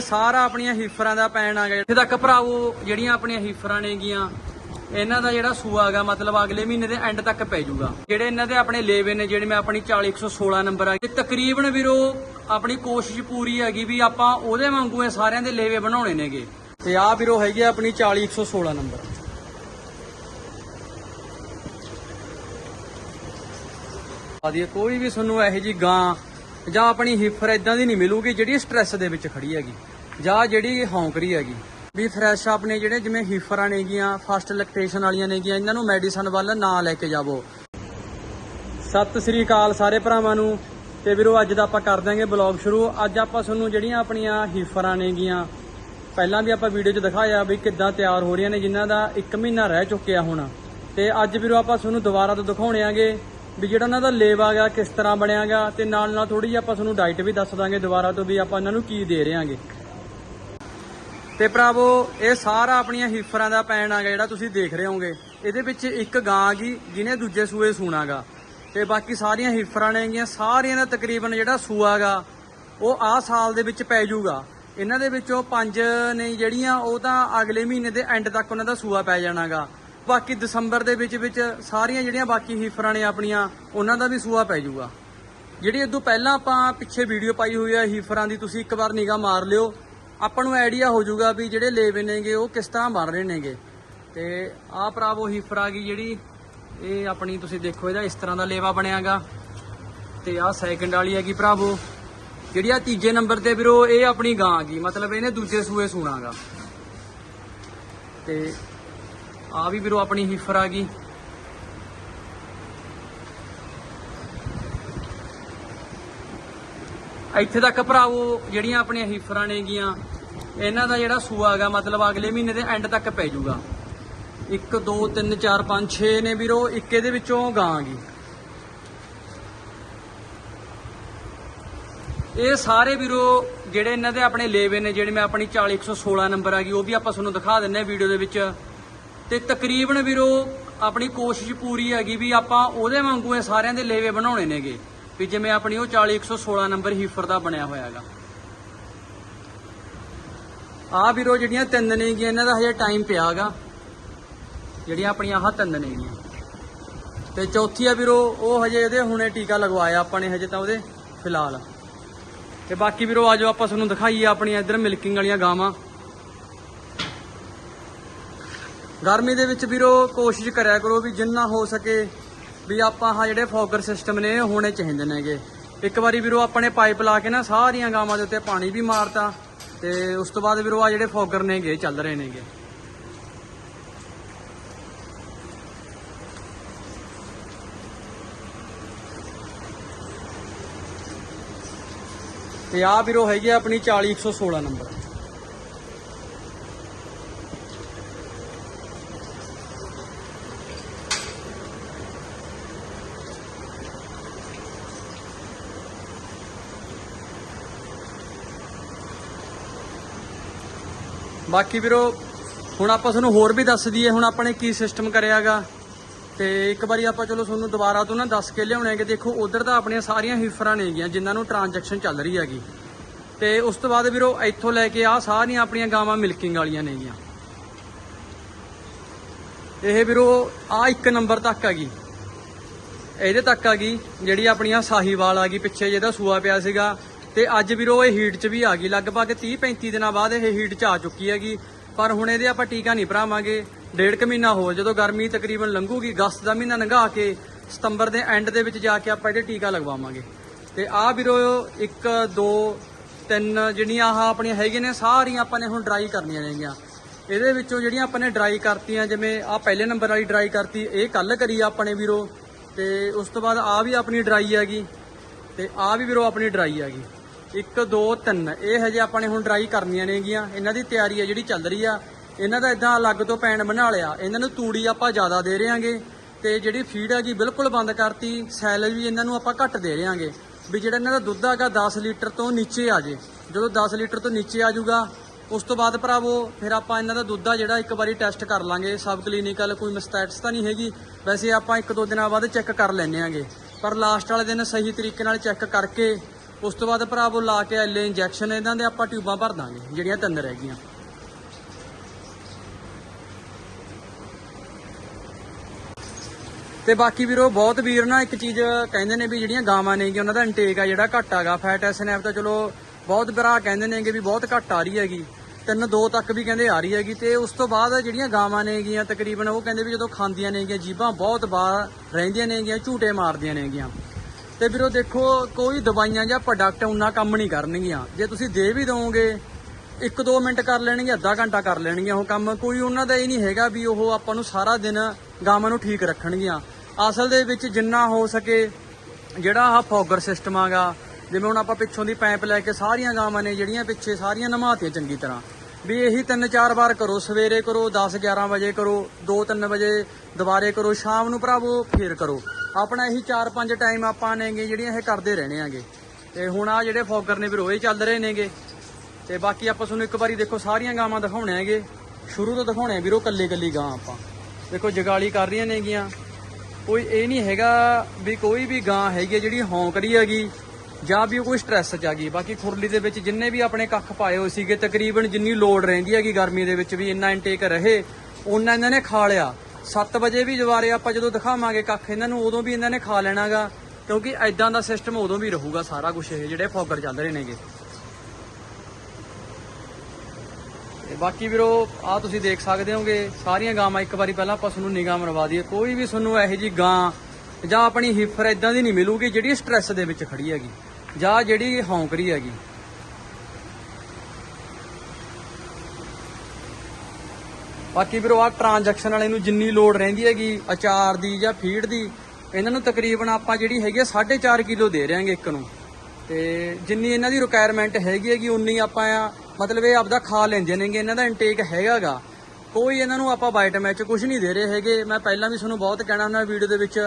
ਸਾਰਾ ਆਪਣੀਆਂ ਹੀਫਰਾਂ ਦਾ ਪੈਣ ਆ ਗਿਆ। ਇੱਥੇ ਤੱਕ ਭਰਾਵੋ, ਜਿਹੜੀਆਂ ਆਪਣੀਆਂ ਹੀਫਰਾਂ ਨੇਗੀਆਂ, ਇਹਨਾਂ ਦਾ ਜਿਹੜਾ ਸੂਆ ਹੈਗਾ, ਮਤਲਬ ਅਗਲੇ ਮਹੀਨੇ ਦੇ ਐਂਡ ਤੱਕ ਪੈ ਜਾਊਗਾ। ਜਿਹੜੇ ਇਹਨਾਂ ਦੇ ਆਪਣੇ ਲੇਵੇ ਨੇ, ਜਿਹੜੇ ਮੈਂ ਆਪਣੀ 40116 ਨੰਬਰ ਆ ਤੇ ਤਕਰੀਬਨ ਵੀਰੋ, ਆਪਣੀ ਕੋਸ਼ਿਸ਼ ਪੂਰੀ ਹੈਗੀ ਵੀ ਆਪਾਂ ਉਹਦੇ ਵਾਂਗੂ ਇਹ ਸਾਰਿਆਂ ਦੇ ਲੇਵੇ ਬਣਾਉਣੇ ਨੇਗੇ। ਤੇ ਆਹ ਵੀਰੋ ਹੈਗੀ ਆ ਆਪਣੀ 40116 ਨੰਬਰ। ਆਦੀ ਕੋਈ ਵੀ ਤੁਹਾਨੂੰ ਇਹੋ ਜੀ ਗਾਂ ਜਾਂ ਆਪਣੀ ਹਿਫਰ ਇਦਾਂ ਦੀ ਨਹੀਂ ਮਿਲੂਗੀ ਜਿਹੜੀ ਸਟ੍ਰੈਸ ਦੇ ਵਿੱਚ ਖੜੀ ਹੈਗੀ। ਜਾਂ ਜਿਹੜੀ ਹੌਂਕਰੀ ਹੈਗੀ, ਵੀ ਫਰੈਸ਼ ਆਪਣੇ ਜਿਹੜੇ, ਜਿਵੇਂ ਹੀਫਰਾਂ ਨੇਗੀਆਂ ਫਸਟ ਲੈਕਟੇਸ਼ਨ ਵਾਲੀਆਂ ਨੇਗੀਆਂ ਇਹਨਾਂ ਨੂੰ ਮੈਡੀਸਨ ਵੱਲ ਨਾ ਲੈ ਕੇ ਜਾਵੋ। ਸਤਿ ਸ੍ਰੀ ਅਕਾਲ ਸਾਰੇ ਭਰਾਵਾਂ ਨੂੰ, ਤੇ ਵੀਰੋ ਅੱਜ ਦਾ ਆਪਾਂ ਕਰ ਦਾਂਗੇ ਬਲੌਗ ਸ਼ੁਰੂ। ਅੱਜ ਆਪਾਂ ਤੁਹਾਨੂੰ ਜਿਹੜੀਆਂ ਆਪਣੀਆਂ ਹੀਫਰਾਂ ਨੇਗੀਆਂ ਪਹਿਲਾਂ ਵੀ ਆਪਾਂ ਵੀਡੀਓ 'ਚ ਦਿਖਾਇਆ ਵੀ ਕਿੱਦਾਂ ਤਿਆਰ ਹੋ ਰਹੀਆਂ ਨੇ, ਜਿਨ੍ਹਾਂ ਦਾ 1 ਮਹੀਨਾ ਰਹਿ ਚੁੱਕਿਆ ਹੁਣ। ਤੇ ਅੱਜ ਵੀਰੋ ਆਪਾਂ ਤੁਹਾਨੂੰ ਦੁਬਾਰਾ ਤੋਂ ਦਿਖਾਉਣੇ ਆਗੇ ਵੀ ਜਿਹੜਾ ਉਹਨਾਂ ਦਾ ਲੇਵਾ ਗਾ, ਕਿਸ ਤਰ੍ਹਾਂ ਬਣਿਆਗਾ ਤੇ ਨਾਲ ਨਾਲ ਥੋੜੀ ਜਿਹੀ ਆਪਾਂ ਤੁਹਾਨੂੰ ਡਾਈਟ ਵੀ ਦੱਸ ਦਾਂਗੇ ਦੁਬਾਰਾ ਤੋਂ ਵੀ ਆਪਾਂ ਇਹਨਾਂ ਨੂੰ ਕੀ ਦੇ ਰਹੇ ਆਂਗੇ। ਤੇ ਭਰਾਵੋ, ਇਹ ਸਾਰਾ ਆਪਣੀਆਂ ਹੀਫਰਾਂ ਦਾ ਪੈਣ ਆਗਾ ਜਿਹੜਾ ਤੁਸੀਂ ਦੇਖ ਰਹੇ ਹੋਗੇ ਇਹਦੇ ਵਿੱਚ ਇੱਕ ਗਾਂ ਆ ਗਈ, ਜਿਹਨੇ ਦੂਜੇ ਸੂਏ ਸੂਣਾਗਾ। ਤੇ ਬਾਕੀ ਸਾਰੀਆਂ ਹੀਫਰਾਂ ਨੇਗੀਆਂ ਸਾਰੀਆਂ ਦਾ ਤਕਰੀਬਨ ਜਿਹੜਾ ਸੂਆਗਾ, ਉਹ ਆਹ ਸਾਲ ਦੇ ਵਿੱਚ ਪੈ ਜਾਊਗਾ। ਇਹਨਾਂ ਦੇ ਵਿੱਚੋਂ ਪੰਜ ਨੇ ਜਿਹੜੀਆਂ, ਉਹ ਤਾਂ ਅਗਲੇ ਮਹੀਨੇ ਦੇ ਐਂਡ ਤੱਕ ਉਹਨਾਂ ਦਾ ਸੂਆ ਪੈ ਜਾਣਾਗਾ। ਬਾਕੀ ਦਸੰਬਰ ਦੇ ਵਿੱਚ ਵਿੱਚ ਸਾਰੀਆਂ ਜਿਹੜੀਆਂ ਬਾਕੀ ਹੀਫਰਾਂ ਨੇ ਆਪਣੀਆਂ, ਉਹਨਾਂ ਦਾ ਵੀ ਸੂਆ ਪੈ ਜਾਊਗਾ। ਜਿਹੜੀ ਇਦੋਂ ਪਹਿਲਾਂ ਆਪਾਂ ਪਿੱਛੇ ਵੀਡੀਓ ਪਾਈ ਹੋਈ ਹੈ ਹੀਫਰਾਂ ਦੀ, ਤੁਸੀਂ ਇੱਕ ਵਾਰ ਨਿਗਾਹ ਮਾਰ ਲਿਓ। ਆਪਾਂ ਨੂੰ ਆਈਡੀਆ ਹੋ ਜਾਊਗਾ ਵੀ ਜਿਹੜੇ ਲੇਵੇ ਨੇਗੇ, ਉਹ ਕਿਸ ਤਰ੍ਹਾਂ ਬਣ ਰਹੇ ਨੇਗੇ। ਤੇ ਆਹ ਭਰਾਵੋ ਹੀਫਰ ਆ ਗਈ ਜਿਹੜੀ, ਇਹ ਆਪਣੀ ਤੁਸੀਂ ਦੇਖੋ ਇਹਦਾ ਇਸ ਤਰ੍ਹਾਂ ਦਾ ਲੇਵਾ ਬਣਿਆਗਾ। ਤੇ ਆਹ ਸੈਕਿੰਡ ਵਾਲੀ ਹੈਗੀ ਭਰਾਵੋ ਜਿਹੜੀ ਆ ਤੀਜੇ ਨੰਬਰ ਤੇ ਵੀਰੋ, ਇਹ ਆਪਣੀ ਗਾਂ ਆ ਗਈ। ਮਤਲਬ ਇਹਨੇ ਦੂਜੇ ਸੂਏ ਸੂਣਾਗਾ। ਤੇ ਆ ਵੀ ਵੀਰੋ ਆਪਣੀ ਹੀਫਰ ਆ ਗਈ। ਇੱਥੇ ਤੱਕ ਭਰਾਵੋ, ਜਿਹੜੀਆਂ ਆਪਣੀਆਂ ਹੀਫਰਾਂ ਨੇਗੀਆਂ, ਇਹਨਾਂ ਦਾ ਜਿਹੜਾ ਸੂਆ ਹੈਗਾ ਮਤਲਬ ਅਗਲੇ ਮਹੀਨੇ ਦੇ ਐਂਡ ਤੱਕ ਪੈ ਜਾਊਗਾ 1 2 3 4 5 6 ਨੇ ਵੀਰੋ, ਇੱਕ ਇਹਦੇ ਵਿੱਚੋਂ ਗਾਂਗੀ ਇਹ ਸਾਰੇ ਵੀਰੋ, ਜਿਹੜੇ ਇਹਨਾਂ ਦੇ ਆਪਣੇ ਲੇਵੇ ਨੇ, ਜਿਹੜੇ ਮੈਂ ਆਪਣੀ 40116 ਨੰਬਰ ਆ ਗਈ, ਉਹ ਵੀ ਆਪਾਂ ਤੁਹਾਨੂੰ ਦਿਖਾ ਦਿੰਨੇ ਆ ਵੀਡੀਓ ਦੇ ਵਿੱਚ। ਤੇ ਤਕਰੀਬਨ ਵੀਰੋ, ਆਪਣੀ ਕੋਸ਼ਿਸ਼ ਪੂਰੀ ਹੈਗੀ ਵੀ ਆਪਾਂ ਉਹਦੇ ਵਾਂਗੂ ਇਹ ਸਾਰਿਆਂ ਦੇ ਲੇਵੇ ਬਣਾਉਣੇ ਨੇਗੇ। ਵੀ ਜਿਵੇਂ ਆਪਣੀ ਉਹ 40116 ਨੰਬਰ ਹੀਫਰ ਦਾ ਬਣਿਆ ਹੋਇਆ ਹੈਗਾ। ਆ ਵੀਰੋ ਜਿਹੜੀਆਂ ਤਿੰਨ ਨੇਗੀਆਂ ਇਹਨਾਂ ਦਾ ਹਜੇ ਟਾਈਮ ਪਿਆ ਹੈਗਾ। ਜਿਹੜੀਆਂ ਆਪਣੀਆਂ ਆਹ ਤਿੰਨ ਨੇਗੀਆਂ ਤੇ ਚੌਥੀ ਆ ਵੀਰੋ, ਉਹ ਹਜੇ ਇਹਦੇ ਹੁਣੇ ਟੀਕਾ ਲਗਵਾਇਆ ਆਪਾਂ ਨੇ ਹਜੇ ਤਾਂ ਉਹਦੇ, ਫਿਲਹਾਲ। ਤੇ ਬਾਕੀ ਵੀਰੋ ਆਜੋ ਆਪਾਂ ਤੁਹਾਨੂੰ ਦਿਖਾਈਏ ਆਪਣੀਆਂ ਇੱਧਰ ਮਿਲਕਿੰਗ ਵਾਲੀਆਂ ਗਾਵਾਂ। ਗਰਮੀ ਦੇ ਵਿੱਚ ਵੀਰੋ, ਕੋਸ਼ਿਸ਼ ਕਰਿਆ ਕਰੋ ਵੀ ਜਿੰਨਾ ਹੋ ਸਕੇ ਵੀ ਆਪਾਂ ਆਹ ਜਿਹੜੇ ਫੋਗਰ ਸਿਸਟਮ ਨੇ, ਇਹ ਹੋਣੇ ਚਾਹੀਦੇ ਨੇਗੇ। ਇੱਕ ਵਾਰੀ ਵੀਰੋ, ਆਪਣੇ ਪਾਈਪ ਲਾ ਕੇ ਨਾ ਸਾਰੀਆਂ ਗਾਵਾਂ ਦੇ ਉੱਤੇ ਪਾਣੀ ਵੀ ਮਾਰਤਾ, ਤੇ ਉਸ ਤੋਂ ਬਾਅਦ ਵੀਰੋ ਆ ਜਿਹੜੇ ਫੋਗਰ ਨੇਗੇ ਚੱਲ ਰਹੇ ਨੇਗੇ। ਤੇ ਆ ਵੀਰੋ, ਹੈਗੀ ਆ ਆਪਣੀ 40116 ਨੰਬਰ। ਬਾਕੀ ਵੀਰੋ, ਹੁਣ ਆਪਾਂ ਤੁਹਾਨੂੰ ਹੋਰ ਵੀ ਦੱਸ ਦਈਏ, ਹੁਣ ਆਪਾਂ ਨੇ ਕੀ ਸਿਸਟਮ ਕਰਿਆਗਾ। ਤੇ ਇੱਕ ਵਾਰੀ ਆਪਾਂ ਚਲੋ ਤੁਹਾਨੂੰ ਦੁਬਾਰਾ ਤੋਂ ਨਾ ਦੱਸ ਕੇ ਲਿਆਉਣੇ ਕਿ ਦੇਖੋ, ਉਧਰ ਤਾਂ ਆਪਣੀਆਂ ਸਾਰੀਆਂ ਹਿਫਰਾਂ ਨੇਗੀਆਂ ਜਿਨ੍ਹਾਂ ਨੂੰ ਟ੍ਰਾਂਜੈਕਸ਼ਨ ਚੱਲ ਰਹੀ ਹੈਗੀ। ਤੇ ਉਸ ਤੋਂ ਬਾਅਦ ਵੀਰੋ, ਇੱਥੋਂ ਲੈ ਕੇ ਆ ਸਾਰੀਆਂ ਆਪਣੀਆਂ ਗਾਵਾਂ ਮਿਲਕਿੰਗ ਵਾਲੀਆਂ ਨੇਗੀਆਂ ਇਹ ਵੀਰੋ, ਆ ਇੱਕ ਨੰਬਰ ਤੱਕ ਹੈਗੀ ਇਹਦੇ ਤੱਕ ਆ ਗਈ, ਜਿਹੜੀ ਆਪਣੀਆਂ ਸਾਹੀਵਾਲ ਆ ਗਈ ਪਿੱਛੇ, ਜਿਹਦਾ ਸੂਆ ਪਿਆ ਸੀਗਾ। ਤੇ ਅੱਜ ਵੀਰੋ ਇਹ ਹੀਟ 'ਚ ਵੀ ਆ ਗਈ। ਲਗਭਗ 30 35 ਦਿਨਾਂ ਬਾਅਦ ਇਹ ਹੀਟ 'ਚ ਆ ਚੁੱਕੀ ਹੈਗੀ। ਪਰ ਹੁਣ ਇਹਦੇ ਆਪਾਂ ਟੀਕਾ ਨਹੀਂ ਭਰਾਵਾਂਗੇ। ਡੇਢ ਕੁ ਮਹੀਨਾ ਹੋ ਜਦੋਂ ਗਰਮੀ ਤਕਰੀਬਨ ਲੰਘੂਗੀ, ਅਗਸਤ ਦਾ ਮਹੀਨਾ ਲੰਘਾ ਕੇ ਸਤੰਬਰ ਦੇ ਐਂਡ ਦੇ ਵਿੱਚ ਜਾ ਕੇ ਆਪਾਂ ਇਹਦੇ ਟੀਕਾ ਲਗਵਾਵਾਂਗੇ। ਤੇ ਆਹ ਵੀਰੋ 1 2 3 ਜਿਹੜੀਆਂ ਆਹ ਆਪਣੀਆਂ ਹੈਗੀਆਂ ਨੇ, ਸਾਰੀਆਂ ਆਪਾਂ ਨੇ ਹੁਣ ਡਰਾਈ ਕਰਨੀਆਂ ਨੇਗੀਆਂ। ਇਹਦੇ ਵਿੱਚੋਂ ਜਿਹੜੀਆਂ ਆਪਾਂ ਨੇ ਡਰਾਈ ਕਰਤੀਆਂ, ਜਿਵੇਂ ਆਹ ਪਹਿਲੇ ਨੰਬਰ ਵਾਲੀ ਡਰਾਈ ਕਰਤੀ, ਇਹ ਕੱਲ ਕਰੀ ਆਪਾਂ ਨੇ ਵੀਰੋ। ਤੇ ਉਸ ਤੋਂ ਬਾਅਦ ਆ ਵੀ ਆਪਣੀ ਡਰਾਈ ਹੈਗੀ। ਤੇ ਆ ਵੀ ਵੀਰੋ ਆਪਣੀ ਡਰਾਈ ਹੈਗੀ। 1 2 3 ਇਹ ਹਜੇ ਆਪਾਂ ਨੇ ਹੁਣ ਡਰਾਈ ਕਰਨੀਆਂ ਨੇਗੀਆਂ। ਇਹਨਾਂ ਦੀ ਤਿਆਰੀ ਹੈ ਜਿਹੜੀ ਚੱਲ ਰਹੀ ਆ। ਇਹਨਾਂ ਦਾ ਇਦਾਂ ਅਲੱਗ ਤੋਂ ਪੈਣ ਬਣਾ ਲਿਆ। ਇਹਨਾਂ ਨੂੰ ਤੂੜੀ ਆਪਾਂ ਜ਼ਿਆਦਾ ਦੇ ਰਹੇਾਂਗੇ। ਤੇ ਜਿਹੜੀ ਫੀਡ ਹੈਗੀ ਬਿਲਕੁਲ ਬੰਦ ਕਰਤੀ। ਸੈਲਰੀ ਵੀ ਇਹਨਾਂ ਨੂੰ ਆਪਾਂ ਘੱਟ ਦੇ ਰਹੇਾਂਗੇ। ਵੀ ਜਿਹੜਾ ਇਹਨਾਂ ਦਾ ਦੁੱਧ ਹੈਗਾ 10 ਲੀਟਰ ਤੋਂ ਨੀਚੇ ਆ ਜੇ। ਜਦੋਂ 10 ਲੀਟਰ ਤੋਂ ਨੀਚੇ ਆ ਜਾਊਗਾ, ਉਸ ਤੋਂ ਬਾਅਦ ਭਰਾਵੋ, ਫਿਰ ਆਪਾਂ ਇਹਨਾਂ ਦਾ ਦੁੱਧ ਆ ਜਿਹੜਾ ਇੱਕ ਵਾਰੀ ਟੈਸਟ ਕਰ ਲਾਂਗੇ। ਸਬ ਕਲੀਨਿਕਲ ਕੋਈ ਮਿਸਟੈਟਸ ਤਾਂ ਨਹੀਂ ਹੈਗੀ। ਵੈਸੇ ਆਪਾਂ ਇੱਕ, ਦੋ ਦਿਨਾਂ ਬਾਅਦ ਚੈੱਕ ਕਰ ਲੈਨੇ ਆਂਗੇ ਪਰ ਲਾਸਟ ਵਾਲੇ ਦਿਨ ਸਹੀ ਤਰੀਕੇ ਨਾਲ ਚੈੱਕ ਕਰਕੇ ਉਸ ਤੋਂ ਬਾਅਦ ਭਰਾਵੋ ਲਾ ਕੇ ਐਲੇ ਇੰਜੈਕਸ਼ਨ ਇਹਨਾਂ ਦੇ ਆਪਾਂ ਟਿਊਬਾਂ ਭਰ ਦਾਂਗੇ, ਜਿਹੜੀਆਂ ਤਿੰਨ ਰਹਿ ਗਈਆਂ। ਤੇ ਬਾਕੀ ਵੀਰੋ, ਬਹੁਤ ਵੀਰ ਨਾ ਇੱਕ ਚੀਜ਼ ਕਹਿੰਦੇ ਨੇ ਵੀ ਜਿਹੜੀਆਂ ਗਾਵਾਂ ਨੇਗੀਆਂ ਉਹਨਾਂ ਦਾ ਇਨਟੇਕ ਆ, ਜਿਹੜਾ ਘੱਟ ਆਗਾ ਫੈਟ ਐਸਨੈਪ ਤਾਂ ਚਲੋ ਬਹੁਤ ਭਰਾ ਕਹਿੰਦੇ ਨੇਗੇ ਵੀ ਬਹੁਤ ਘੱਟ ਆ ਰਹੀ ਹੈਗੀ। ਤਿੰਨ ਦੋ ਤੱਕ ਵੀ ਕਹਿੰਦੇ ਆ ਰਹੀ ਹੈਗੀ ਤੇ ਉਸ ਤੋਂ ਬਾਅਦ ਜਿਹੜੀਆਂ ਗਾਵਾਂ ਨੇਗੀਆਂ ਤਕਰੀਬਨ ਉਹ ਕਹਿੰਦੇ ਵੀ ਜਦੋਂ ਖਾਂਦੀਆਂ ਨੇਗੀਆਂ ਜੀਭਾਂ ਬਹੁਤ ਬਾਹਰ ਰਹਿੰਦੀਆਂ ਨੇਗੀਆਂ ਝੂਟੇ ਮਾਰਦੀਆਂ ਨੇਗੀਆਂ ਤੇ ਵੀਰੋ ਦੇਖੋ, ਕੋਈ ਦਵਾਈਆਂ ਜਾਂ ਪ੍ਰੋਡਕਟ ਉਨਾ ਕੰਮ ਨਹੀਂ ਕਰਨਗੀਆਂ। ਜੇ ਤੁਸੀਂ ਦੇ ਵੀ ਦੋਗੇ 1-2 ਮਿੰਟ ਕਰ ਲੈਣਗੇ ਅੱਧਾ ਘੰਟਾ ਕਰ ਲੈਣਗੀਆਂ ਉਹ ਕੰਮ, ਕੋਈ ਉਹਨਾਂ ਦਾ ਇਹ ਨਹੀਂ ਹੈਗਾ ਵੀ ਉਹ ਆਪਾਂ ਨੂੰ ਸਾਰਾ ਦਿਨ ਗਾਵਾਂ ਨੂੰ ਠੀਕ ਰੱਖਣਗੀਆਂ। ਅਸਲ ਦੇ ਵਿੱਚ ਜਿੰਨਾ ਹੋ ਸਕੇ, ਜਿਹੜਾ ਆਹ ਫੋਗਰ ਸਿਸਟਮ ਆਗਾ, ਜਿਵੇਂ ਹੁਣ ਆਪਾਂ ਪਿੱਛੋਂ ਦੀ ਪਾਈਪ ਲੈ ਕੇ ਸਾਰੀਆਂ ਗਾਵਾਂ ਨੇ ਜਿਹੜੀਆਂ ਪਿੱਛੇ ਸਾਰੀਆਂ ਨਮਾਤੀਆਂ ਚੰਗੀ ਤਰ੍ਹਾਂ। ਵੀ ਇਹੀ ਤਿੰਨ ਚਾਰ ਵਾਰ ਕਰੋ, ਸਵੇਰੇ ਕਰੋ 10 11 ਵਜੇ ਕਰੋ 2-3 ਵਜੇ ਦੁਬਾਰੇ ਕਰੋ, ਸ਼ਾਮ ਨੂੰ ਭਰਾਵੋ, ਫੇਰ ਕਰੋ। ਆਪਣਾ ਇਹੀ 4-5 ਟਾਈਮ ਆਪਾਂ ਨੇਗੇ ਜਿਹੜੀਆਂ ਇਹ ਕਰਦੇ ਰਹਿਣੇ ਆਂਗੇ। ਤੇ ਹੁਣ ਆ ਜਿਹੜੇ ਫੋਗਰ ਨੇ ਵੀ ਰੋਏ ਚੱਲ ਰਹੇ ਨੇਗੇ। ਤੇ ਬਾਕੀ ਆਪਾਂ ਤੁਹਾਨੂੰ ਇੱਕ ਵਾਰੀ ਦੇਖੋ, ਸਾਰੀਆਂ ਗਾਵਾਂ ਦਿਖਾਉਣੇ ਹੈਗੇ। ਸ਼ੁਰੂ ਤੋਂ ਦਿਖਾਉਣੇ ਆ ਵੀਰੋ, ਕੱਲੇ ਕੱਲੀ ਗਾਂ ਆਪਾਂ। ਦੇਖੋ, ਜਗਾਲੀ ਕਰ ਰਹੀਆਂ ਨੇਗੀਆਂ। ਕੋਈ ਇਹ ਨਹੀਂ ਹੈਗਾ ਵੀ ਕੋਈ ਵੀ ਗਾਂ ਹੈਗੀ ਹੈ ਜਿਹੜੀ ਹੌਂਕ ਰਹੀ ਹੈਗੀ, ਜਾਂ ਵੀ ਉਹ ਕੋਈ ਸਟ੍ਰੈਸ ਚ ਆ ਗਈ ਬਾਕੀ ਖੁਰਲੀ ਦੇ ਵਿੱਚ ਜਿੰਨੇ ਵੀ ਆਪਣੇ ਕੱਖ ਪਾਏ ਹੋਏ ਸੀਗੇ, ਤਕਰੀਬਨ ਜਿੰਨੀ ਲੋਡ ਰਹਿੰਦੀ ਹੈਗੀ ਗਰਮੀ ਦੇ ਵਿੱਚ ਵੀ ਇੰਨਾ ਇਨਟੇਕ ਰਹੇ, ਉਹਨਾਂ ਇਹਨਾਂ ਨੇ ਖਾ ਲਿਆ। 7 ਵਜੇ ਵੀ ਜਵਾਰੇ ਆਪਾਂ ਜਦੋਂ ਦਿਖਾਵਾਂਗੇ ਕੱਖ ਇਹਨਾਂ ਨੂੰ, ਉਦੋਂ ਵੀ ਇਹਨਾਂ ਨੇ ਖਾ ਲੈਣਾਗਾ, ਕਿਉਂਕਿ ਐਦਾਂ ਦਾ ਸਿਸਟਮ ਉਦੋਂ ਵੀ ਰਹੂਗਾ ਸਾਰਾ ਕੁਝ ਇਹ, ਜਿਹੜੇ ਫੌਗਰ ਚੱਲ ਰਹੇ ਨੇਗੇ। ਤੇ ਬਾਕੀ ਵੀਰੋ ਆ ਤੁਸੀਂ ਦੇਖ ਸਕਦੇ ਹੋਗੇ, ਸਾਰੀਆਂ ਗਾਵਾਂ ਇੱਕ ਵਾਰੀ ਪਹਿਲਾਂ ਆਪਾਂ ਤੁਹਾਨੂੰ ਨਿਗਾਹ ਮਰਵਾ ਦਈਏ। ਕੋਈ ਵੀ ਤੁਹਾਨੂੰ ਇਹੋ ਜੀ ਗਾਂ ਜਾਂ ਆਪਣੀ ਹਿਫਰ ਇਦਾਂ ਦੀ ਨਹੀਂ ਮਿਲੂਗੀ ਜਿਹੜੀ ਸਟ੍ਰੈਸ ਦੇ ਵਿੱਚ ਖੜੀ ਹੈਗੀ, ਜਾਂ ਜਿਹੜੀ ਹੌਂਕ ਰਹੀ ਹੈਗੀ। ਬਾਕੀ ਵੀਰੋ ਆ ਟ੍ਰਾਂਜੈਕਸ਼ਨ ਵਾਲੇ ਨੂੰ ਜਿੰਨੀ ਲੋਡ ਰਹਿੰਦੀ ਹੈਗੀ, ਅਚਾਰ ਦੀ ਜਾਂ ਫੀਡ ਦੀ, ਇਹਨਾਂ ਨੂੰ ਤਕਰੀਬਨ ਆਪਾਂ ਜਿਹੜੀ ਹੈਗੀ 4.5 ਕਿਲੋ ਦੇ ਰਹੇ ਹਾਂਗੇ ਇੱਕ ਨੂੰ। ਤੇ ਜਿੰਨੀ ਇਹਨਾਂ ਦੀ ਰਿਕੁਆਇਰਮੈਂਟ ਹੈਗੀ ਹੈਗੀ, ਉਨੀ ਆਪਾਂ ਮਤਲਬ ਇਹ ਆਪਦਾ ਖਾ ਲੈਂਦੇ ਨੇਗੇ, ਇਹਨਾਂ ਦਾ ਇਨਟੇਕ ਹੈਗਾਗਾ। ਕੋਈ ਇਹਨਾਂ ਨੂੰ ਆਪਾਂ ਵਾਈਟ ਮੈਚ ਕੁਝ ਨਹੀਂ ਦੇ ਰਹੇ ਹੈਗੇ। ਮੈਂ ਪਹਿਲਾਂ ਵੀ ਤੁਹਾਨੂੰ ਬਹੁਤ ਕਹਿਣਾ ਹੁੰਦਾ ਵੀਡੀਓ ਦੇ ਵਿੱਚ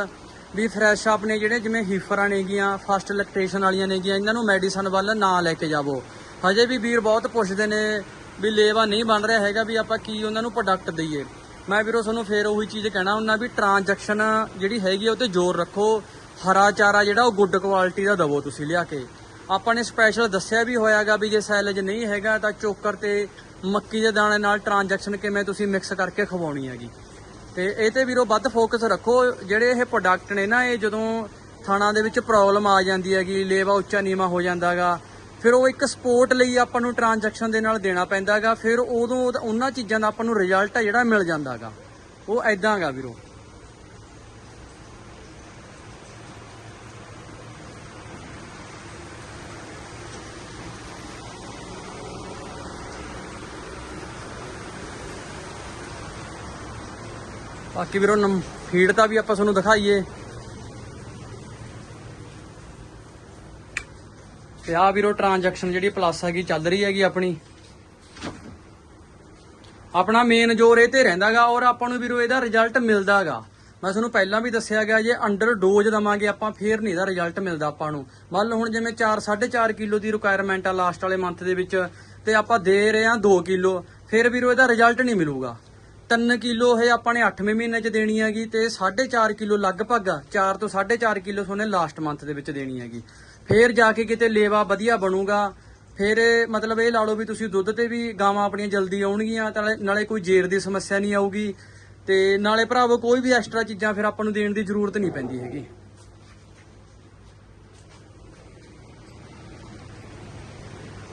ਵੀ ਫਰੈਸ਼ ਆਪਣੇ ਜਿਹੜੇ ਜਿਵੇਂ ਹੀਫਰਾਂ ਨੇਗੀਆਂ ਫਸਟ ਇਲੈਕਟ੍ਰੇਸ਼ਨ ਵਾਲੀਆਂ ਨੇਗੀਆਂ, ਇਹਨਾਂ ਨੂੰ ਮੈਡੀਸਨ ਵੱਲ ਨਾ ਲੈ ਕੇ ਜਾਵੋ। ਹਜੇ ਵੀ ਵੀਰ ਬਹੁਤ ਪੁੱਛਦੇ ਨੇ ਵੀ ਲੇਵਾ ਨਹੀਂ ਬਣ ਰਿਹਾ ਹੈਗਾ ਵੀ ਆਪਾਂ ਕੀ ਉਹਨਾਂ ਨੂੰ ਪ੍ਰੋਡਕਟ ਦਈਏ। ਮੈਂ ਵੀਰੋ ਤੁਹਾਨੂੰ ਫੇਰ ਉਹੀ ਚੀਜ਼ ਕਹਿਣਾ ਹੁੰਦਾ ਵੀ ਟ੍ਰਾਂਜੈਕਸ਼ਨ ਜਿਹੜੀ ਹੈਗੀ ਉਹ ਤੇ ਜ਼ੋਰ ਰੱਖੋ। ਹਰਾ ਚਾਰਾ ਜਿਹੜਾ ਉਹ ਗੁੱਡ ਕੁਆਲਿਟੀ ਦਾ ਦਵੋ ਤੁਸੀਂ ਲਿਆ ਕੇ। ਆਪਾਂ ਨੇ ਸਪੈਸ਼ਲ ਦੱਸਿਆ ਵੀ ਹੋਇਆਗਾ ਵੀ ਜੇ ਸੈਲਜ ਨਹੀਂ ਹੈਗਾ ਤਾਂ ਚੋਕਰ ਤੇ ਮੱਕੀ ਦੇ ਦਾਣੇ ਨਾਲ ਟ੍ਰਾਂਜੈਕਸ਼ਨ ਕਿਵੇਂ ਤੁਸੀਂ ਮਿਕਸ ਕਰਕੇ ਖਵਾਉਣੀ ਹੈਗੀ। ਤੇ ਇਹ ਤੇ ਵੀਰੋ ਵੱਧ ਫੋਕਸ ਰੱਖੋ, ਜਿਹੜੇ ਇਹ ਪ੍ਰੋਡਕਟ ਨੇ ਨਾ, ਇਹ ਜਦੋਂ ਥਾਣਾ ਦੇ ਵਿੱਚ ਪ੍ਰੋਬਲਮ ਆ ਜਾਂਦੀ ਹੈਗੀ, ਲੇਵਾ ਉੱਚਾ ਨੀਵਾ ਹੋ ਜਾਂਦਾਗਾ ਫਿਰ ਉਹ ਇੱਕ ਸਪੋਰਟ ਲਈ ਆਪਾਂ ਨੂੰ ਟ੍ਰਾਂਜੈਕਸ਼ਨ ਦੇ ਨਾਲ ਦੇਣਾ ਪੈਂਦਾਗਾ, ਫਿਰ ਉਦੋਂ ਉਹਨਾਂ ਚੀਜ਼ਾਂ ਦਾ ਆਪਾਂ ਨੂੰ ਰਿਜ਼ਲਟ ਆ ਜਿਹੜਾ ਮਿਲ ਜਾਂਦਾਗਾ। ਉਹ ਐਦਾਂਗਾ ਵੀਰੋ। ਬਾਕੀ ਵੀਰੋ, ਨਮ ਫੀਡ ਦਾ ਵੀ ਆਪਾਂ ਤੁਹਾਨੂੰ ਦਿਖਾਈਏ। ਤੇ ਆ ਵੀਰੋ ਟ੍ਰਾਂਜੈਕਸ਼ਨ ਜਿਹੜੀ ਪਲੱਸ ਹੈਗੀ ਚੱਲ ਰਹੀ ਹੈਗੀ ਆਪਣੀ। ਆਪਣਾ ਮੇਨ ਜ਼ੋਰ ਇਹ ਤੇ ਰਹਿੰਦਾਗਾ ਔਰ ਆਪਾਂ ਨੂੰ ਵੀਰੋ ਇਹਦਾ ਰਿਜ਼ਲਟ ਮਿਲਦਾਗਾ। ਮੈਂ ਤੁਹਾਨੂੰ ਪਹਿਲਾਂ ਵੀ ਦੱਸਿਆ ਗਿਆ, ਜੇ ਅੰਡਰ ਡੋਜ਼ ਦਵਾਂਗੇ ਆਪਾਂ, ਫੇਰ ਨਹੀਂ ਇਹਦਾ ਰਿਜ਼ਲਟ ਮਿਲਦਾ ਆਪਾਂ ਨੂੰ। ਮੰਨ ਲਓ ਹੁਣ ਜਿਵੇਂ 4 4.5 ਕਿਲੋ ਦੀ ਰਿਕੁਆਇਰਮੈਂਟ ਆ ਲਾਸਟ ਵਾਲੇ ਮੰਥ ਦੇ ਵਿੱਚ, ਤੇ ਆਪਾਂ ਦੇ ਰਹੇ ਹਾਂ 2 ਕਿਲੋ, ਫਿਰ ਵੀਰੋ ਇਹਦਾ ਰਿਜ਼ਲਟ ਨਹੀਂ ਮਿਲੂਗਾ। 3 ਕਿਲੋ ਇਹ ਆਪਾਂ ਨੇ 8ਵੇਂ ਮਹੀਨੇ ਚ ਦੇਣੀ ਹੈਗੀ, ਤੇ 4.5 ਕਿਲੋ ਲਗਭਗ 4 ਤੋਂ 4.5 ਕਿਲੋ ਸੋਨੇ ਲਾਸਟ ਮੰਥ ਦੇ ਵਿੱਚ ਦੇਣੀ ਹੈਗੀ। ਫੇਰ ਜਾ ਕੇ ਕਿਤੇ ਲੇਵਾ ਵਧੀਆ ਬਣੂਗਾ। ਫਿਰ ਮਤਲਬ ਇਹ ਲਾ ਲਓ ਵੀ ਤੁਸੀਂ ਦੁੱਧ ਤੇ ਵੀ ਗਾਵਾਂ ਆਪਣੀਆਂ ਜਲਦੀ ਆਉਣਗੀਆਂ ਨਾਲੇ- ਨਾਲੇ ਕੋਈ ਜੇਰ ਦੀ ਸਮੱਸਿਆ ਨਹੀਂ ਆਊਗੀ। ਤੇ ਨਾਲੇ ਭਰਾਵੋ, ਕੋਈ ਵੀ ਐਕਸਟਰਾ ਚੀਜ਼ਾਂ ਫਿਰ ਆਪਾਂ ਨੂੰ ਦੇਣ ਦੀ ਜ਼ਰੂਰਤ ਨਹੀਂ ਪੈਂਦੀ ਹੈਗੀ।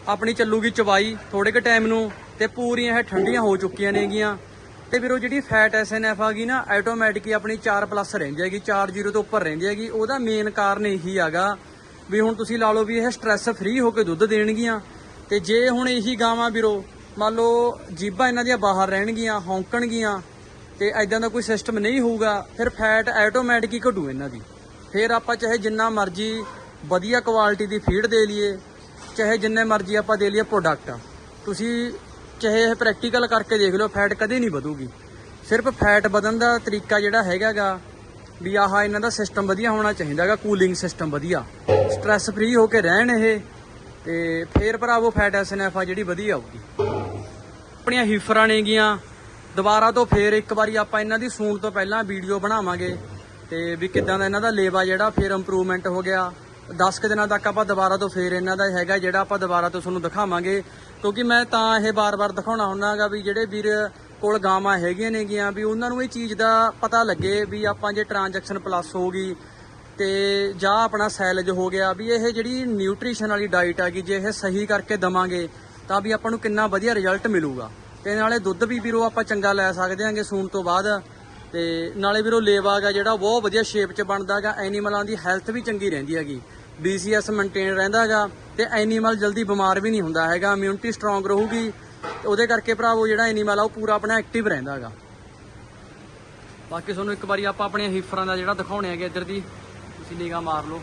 ਆਪਣੀ ਚੱਲੂਗੀ ਚਵਾਈ ਥੋੜੇ ਕੁ ਟਾਈਮ ਨੂੰ ਤੇ ਪੂਰੀਆਂ ਇਹ ਠੰਡੀਆਂ ਹੋ ਚੁੱਕੀਆਂ ਨੇਗੀਆਂ। ਤੇ ਵੀਰੋ ਜਿਹੜੀ ਫੈਟ ਐਸਐਨਐਫ ਆ ਗਈ ਨਾ ਆਟੋਮੈਟਿਕਲੀ ਆਪਣੀ 4 ਪਲੱਸ ਰਹਿੰਦੀ ਹੈਗੀ 40 ਤੋਂ ਉੱਪਰ ਰਹਿੰਦੀ ਹੈਗੀ। ਉਹਦਾ ਮੇਨ ਕਾਰਨ ਇਹੀ ਹੈਗਾ ਵੀ ਹੁਣ ਤੁਸੀਂ ਲਾ ਲਓ ਵੀ ਇਹ ਸਟ੍ਰੈਸ ਫ੍ਰੀ ਹੋ ਕੇ ਦੁੱਧ ਦੇਣਗੀਆਂ। ਤੇ ਜੇ ਹੁਣ ਇਹੀ ਗਾਵਾਂ ਵੀਰੋ, ਮੰਨ ਲਓ ਜੀਬਾਂ ਇਹਨਾਂ ਦੀਆਂ ਬਾਹਰ ਰਹਿਣਗੀਆਂ, ਹੌਂਕਣਗੀਆਂ, ਤੇ ਐਦਾਂ ਦਾ ਕੋਈ ਸਿਸਟਮ ਨਹੀਂ ਹੋਊਗਾ, ਫਿਰ ਫੈਟ ਆਟੋਮੈਟਿਕ ਹੀ ਘਟੂ ਇਹਨਾਂ ਦੀ। ਫਿਰ ਆਪਾਂ ਚਾਹੇ ਜਿੰਨਾ ਮਰਜ਼ੀ ਵਧੀਆ ਕੁਆਲਿਟੀ ਦੀ ਫੀਡ ਦੇ ਲਈਏ, ਚਾਹੇ ਜਿੰਨੇ ਮਰਜ਼ੀ ਆਪਾਂ ਦੇ ਲਈਏ ਪ੍ਰੋਡਕਟ ਤੁਸੀਂ ਚਾਹੇ ਇਹ ਪ੍ਰੈਕਟੀਕਲ ਕਰਕੇ ਦੇਖ ਲਓ ਫੈਟ ਕਦੇ ਨਹੀਂ ਵਧੂਗੀ। ਸਿਰਫ ਫੈਟ ਵਧਣ ਦਾ ਤਰੀਕਾ ਜਿਹੜਾ ਹੈਗਾਗਾ, ਵੀ ਆਹ ਇਹਨਾਂ ਦਾ ਸਿਸਟਮ ਵਧੀਆ ਹੋਣਾ ਚਾਹੀਦਾਗਾ ਕੂਲਿੰਗ ਸਿਸਟਮ ਵਧੀਆ। ਸਟ੍ਰੈਸ ਫ੍ਰੀ ਹੋ ਕੇ ਰਹਿਣ ਇਹ, ਤੇ ਫੇਰ ਭਰਾਵੋ ਫੈਟ ਐਸਐਨਐਫ ਆ ਜਿਹੜੀ ਵਧੀਆ ਆਊਗੀ। ਆਪਣੀਆਂ ਹੀਫਰਾਂ ਨੇਗੀਆਂ ਦੁਬਾਰਾ ਤੋਂ ਫੇਰ ਇੱਕ ਵਾਰੀ ਆਪਾਂ ਇਹਨਾਂ ਦੀ ਸੂਣ ਤੋਂ ਪਹਿਲਾਂ ਵੀਡੀਓ ਬਣਾਵਾਂਗੇ, ਤੇ ਵੀ ਕਿਦਾਂ ਦਾ ਇਹਨਾਂ ਦਾ ਲੇਵਾ ਜਿਹੜਾ ਫੇਰ ਇੰਪਰੂਵਮੈਂਟ ਹੋ ਗਿਆ। 10 ਕੁ ਦਿਨਾਂ ਤੱਕ ਆਪਾਂ ਦੁਬਾਰਾ ਤੋਂ ਫੇਰ ਇਹਨਾਂ ਦਾ ਹੈਗਾ ਜਿਹੜਾ ਆਪਾਂ ਦੁਬਾਰਾ ਤੋਂ ਤੁਹਾਨੂੰ ਦਿਖਾਵਾਂਗੇ। ਕਿਉਂਕਿ ਮੈਂ ਤਾਂ ਇਹ ਬਾਰ-ਬਾਰ ਦਿਖਾਉਣਾ ਹੁੰਨਾਗਾ ਵੀ ਜਿਹੜੇ ਵੀਰ ਕੋਲ ਗਾਵਾਂ ਹੈਗੀਆਂ ਨੇਗੀਆਂ ਵੀ ਉਹਨਾਂ ਨੂੰ ਇਹ ਚੀਜ਼ ਦਾ ਪਤਾ ਲੱਗੇ ਵੀ ਆਪਾਂ ਜੇ ਟ੍ਰਾਂਜੈਕਸ਼ਨ ਪਲੱਸ ਹੋ ਗਈ ਤੇ ਜਾਂ ਆਪਣਾ ਸੈਲਜ ਹੋ ਗਿਆ ਵੀ ਇਹ ਜਿਹੜੀ ਨਿਊਟ੍ਰੀਸ਼ਨ ਵਾਲੀ ਡਾਈਟ ਹੈਗੀ, ਜੇ ਇਹ ਸਹੀ ਕਰਕੇ ਦਵਾਂਗੇ, ਤਾਂ ਵੀ ਆਪਾਂ ਨੂੰ ਕਿੰਨਾ ਵਧੀਆ ਰਿਜ਼ਲਟ ਮਿਲੂਗਾ। ਤੇ ਨਾਲੇ ਦੁੱਧ ਵੀ ਵੀਰੋ ਆਪਾਂ ਚੰਗਾ ਲੈ ਸਕਦੇ ਆਂਗੇ ਸੂਣ ਤੋਂ ਬਾਅਦ। ਤੇ ਨਾਲੇ ਵੀਰੋ ਲੇਵਾ ਗਾ ਜਿਹੜਾ, ਬਹੁਤ ਵਧੀਆ ਸ਼ੇਪ 'ਚ ਬਣਦਾਗਾ ਐਨੀਮਲਾਂ ਦੀ ਹੈਲਥ ਵੀ ਚੰਗੀ ਰਹਿੰਦੀ ਹੈਗੀ। BCS ਮੇਨਟੇਨ ਰਹਿੰਦਾਗਾ ਤੇ ਐਨੀਮਲ ਜਲਦੀ ਬਿਮਾਰ ਵੀ ਨਹੀਂ ਹੁੰਦਾ ਹੈਗਾ। ਇਮਿਊਨਿਟੀ ਸਟਰੋਂਗ ਰਹੂਗੀ। ਤੇ ਉਹਦੇ ਕਰਕੇ ਭਰਾਵੋ ਜਿਹੜਾ ਐਨੀਮਲ ਆ, ਉਹ ਪੂਰਾ ਆਪਣਾ ਐਕਟਿਵ ਰਹਿੰਦਾਗਾ ਬਾਕੀ ਤੁਹਾਨੂੰ ਇੱਕ ਵਾਰੀ ਆਪਾਂ ਆਪਣੇ ਹੀਫਰਾਂ ਦਾ ਜਿਹੜਾ ਦਿਖਾਉਣੇ ਹੈਗੇ ਇੱਧਰ ਦੀ। ਤੁਸੀਂ ਨਿਗਾਹ ਮਾਰ ਲਓ।